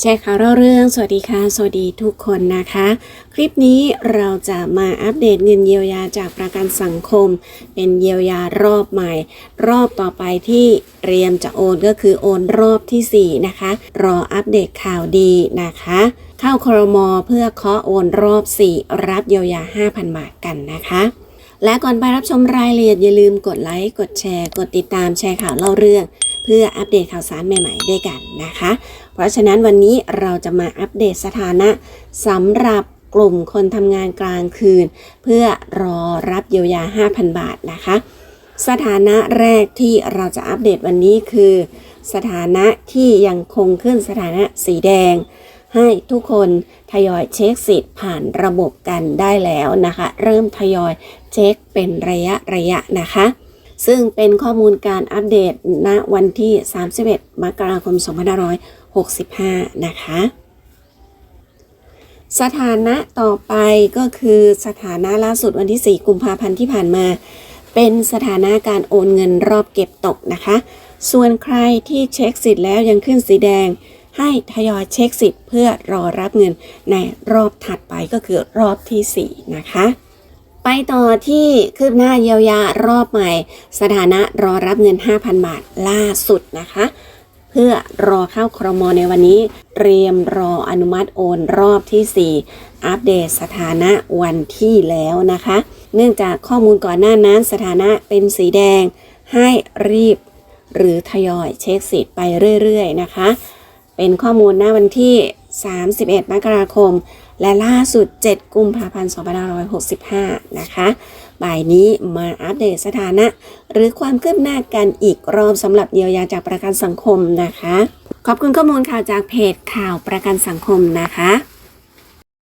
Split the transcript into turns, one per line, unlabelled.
แชร์ข่าวเล่าเรื่อง สวัสดีค่ะ สวัสดีทุกคนนะคะ คลิปนี้เราจะมาอัปเดตเงินเยียวยาจากประกันสังคม เป็นเยียวยารอบใหม่ รอบต่อไปที่เตรียมจะโอนก็คือโอนรอบทีสี่ 4 นะคะ รออัปเดตข่าวดีนะคะ เข้าครมเพื่อเคาะโอนรอบ 4 รับเยียวยา 5,000 บาทกันนะคะและก่อนไปรับชมรายละเอียดอย่าลืมกดไลค์ กดแชร์ กดติดตามแชร์ข่าวเล่าเรื่อง เพื่ออัปเดตข่าวสารใหม่ ๆ ด้วยกันนะคะ เพราะฉะนั้นวันนี้เราจะมาอัปเดตสถานะสำหรับกลุ่มคนทำงานกลางคืน เพื่อรอรับเยียวยา 5,000 บาทนะคะ สถานะแรกที่เราจะอัปเดตวันนี้คือ สถานะที่ยังคงขึ้นสถานะสีแดง ให้ทุกคนทยอยเช็คสิทธิ์ผ่านระบบกันได้แล้วนะคะ เริ่มทยอยเช็คเป็นระยะระยะนะคะ ซึ่งเป็นข้อมูลการอัปเดตณวันที่ 31 มกราคม 2565 นะคะ สถานะต่อไปก็คือสถานะล่าสุดวันที่ 4 กุมภาพันธ์ที่ผ่านมา เป็นสถานะการโอนเงินรอบเก็บตกนะคะ ส่วนใครที่เช็คสิทธิ์แล้วยังขึ้นสีแดงให้ทยอยเช็คสิทธิ์เพื่อรอรับเงินในรอบถัดไปก็คือรอบที่ 4 นะคะ ต่อที่คืบหน้าเยียวยารอบใหม่ สถานะรอรับเงิน 5,000 บาทล่าสุดนะคะ เพื่อรอเข้าครมในวันนี้ เตรียมรออนุมัติโอนรอบที่ 4 อัปเดตสถานะวันที่แล้วนะคะ เนื่องจากข้อมูลก่อนหน้านั้นสถานะเป็นสีแดง ให้รีบ หรือทยอยเช็คสิทธิ์ไปเรื่อยๆนะคะ เป็นข้อมูลหน้าวันที่ 31 มกราคม และล่าสุด 7 กุมภาพันธ์ 2565 นะคะ บ่ายนี้มาอัปเดตสถานะ หรือความคืบหน้ากันอีกรอบสำหรับเยียวยาจากประกันสังคมนะคะ ขอบคุณข้อมูลข่าวจากเพจข่าวประกันสังคมนะคะ